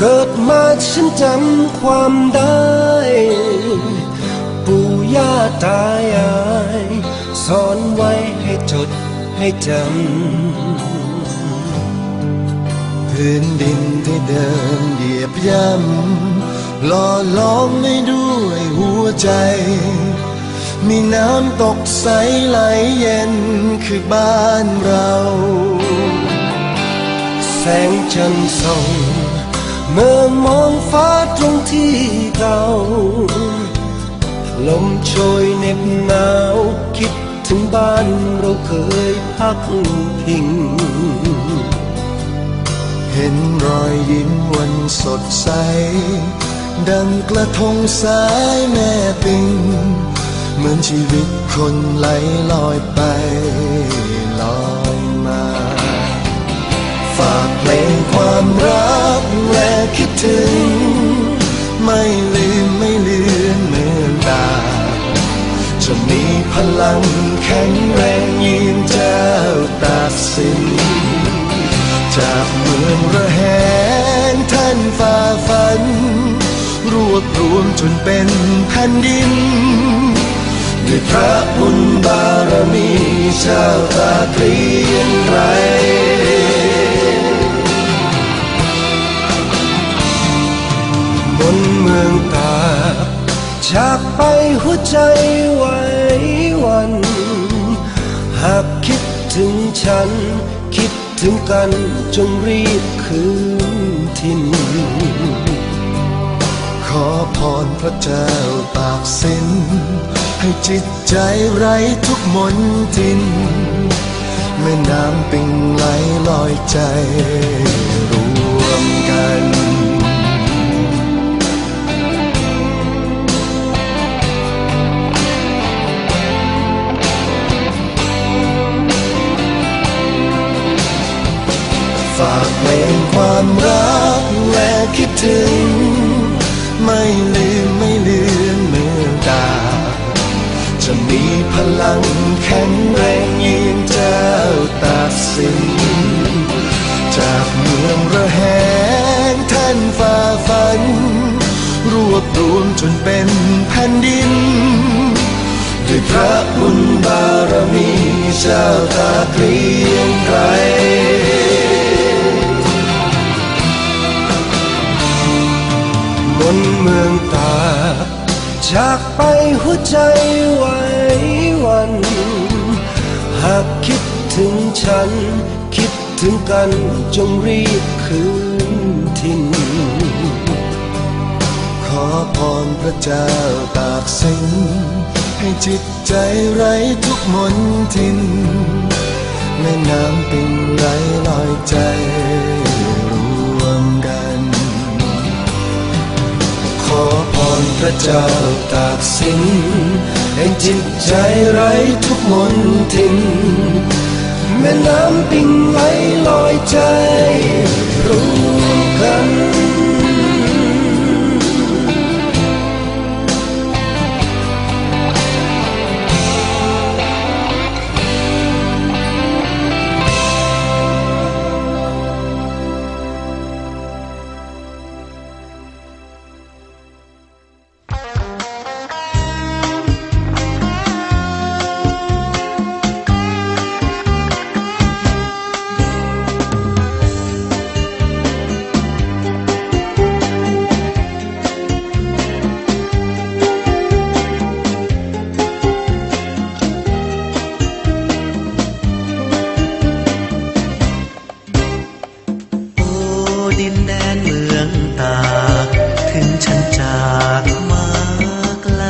เกิดมาฉันจำความได้ ปู่ย่าตายายสอนไว้ให้จดให้จำพื้นดินที่เดินเหยียบย่ำหล่อล้อมไม่ด้วยหัวใจ มีน้ำตกใสไหลเย็นคือบ้านเรา แสงจันทร์ส่อง มื่อมองฟ้าตรงที่เก่า ลมโชยเหน็บหนาว คิดถึงบ้านเราเคยพักพิง เห็นรอยยิ้มวันสดใส ดังกระทงสายแม่ปิง เหมือนชีวิตคนไหลลอยไปลอยมา ฝากเพลงความรัก ถึง ไม่ลืมไม่เลือนเมื่อนตา จะมีพลังแข็งแรงยืนเจ้าตัดสิน จากเมืองระแหงท่านฝ่าฝัน รวบรวมจนเป็นแผ่นดินด้วยพระบุญบารมีเจ้าตาเกรียงไกร ไปหัวใจไวหวัน หากคิดถึงฉัน คิดถึงกันจงรีบคืนทิน ขอพรพระเจ้าตากสิน ให้จิตใจไร้ทุกมนทิน แม่น้ำปิงไหลลอยใจ รวมกัน งแข็งแรงยืนเจ้าตัดสินจากเมืองระแหงท่านฝ่าฝัน รวบรวมจนเป็นแผ่นดิน ด้วยพระบุญบารมีเจ้าตาเกรียงไกรบนเมืองตาจากไปหัวใจ ถึงฉัน คิดถึงกันจงรีบคืนทิน ขอพรพระเจ้าตากสินให้จิตใจไร้ทุกมนทินแม่น้ำปิงไหลลอยใจรวมกัน ขอพรพระเจ้าตากสินให้จิตใจไร้ทุกมนทิน แม่น้ำปิงไหลลอยใจรู้กัน ดินแดนเมืองตา ถึงฉันจากมาไกล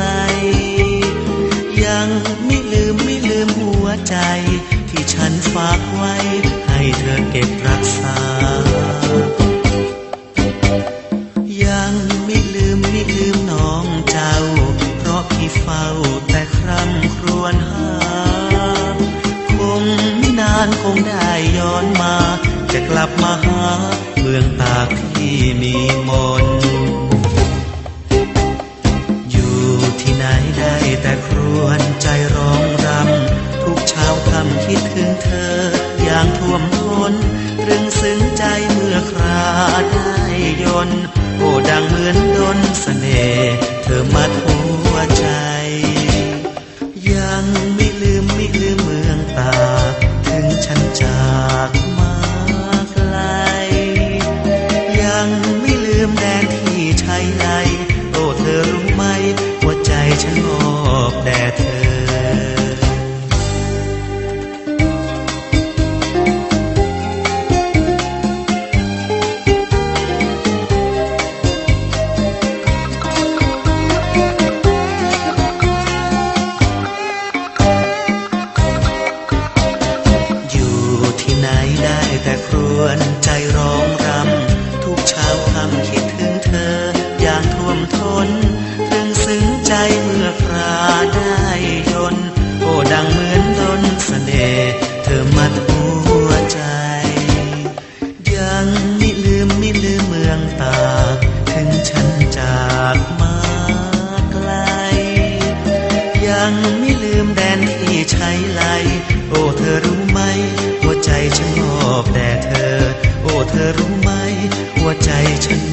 ยังไม่ลืมไม่ลืมหัวใจ ที่ฉันฝากไว้ ให้เธอเก็บรักษา ยังไม่ลืมไม่ลืมน้องเจ้า เพราะพี่เฝ้าแต่คร่ำครวญหา คงไม่นานคงได้ย้อนมา จะกลับมาหา มืองตากที่มีมน อยู่ที่ไหนได้แต่ครวญใจร้องรำ ทุกเช้าคำคิดถึงเธอ อย่างท่วมท้นตรึงซึ้งใจเมื่อคราได้ยนโอ้ดังเหมือนดนสเสน่ห์เธอมัด ឆ្ងល់ដែលធ្វើ เธอรู้ไหม หัวใจฉันมอบแด่เธอ โอ้เธอรู้ไหม หัวใจฉัน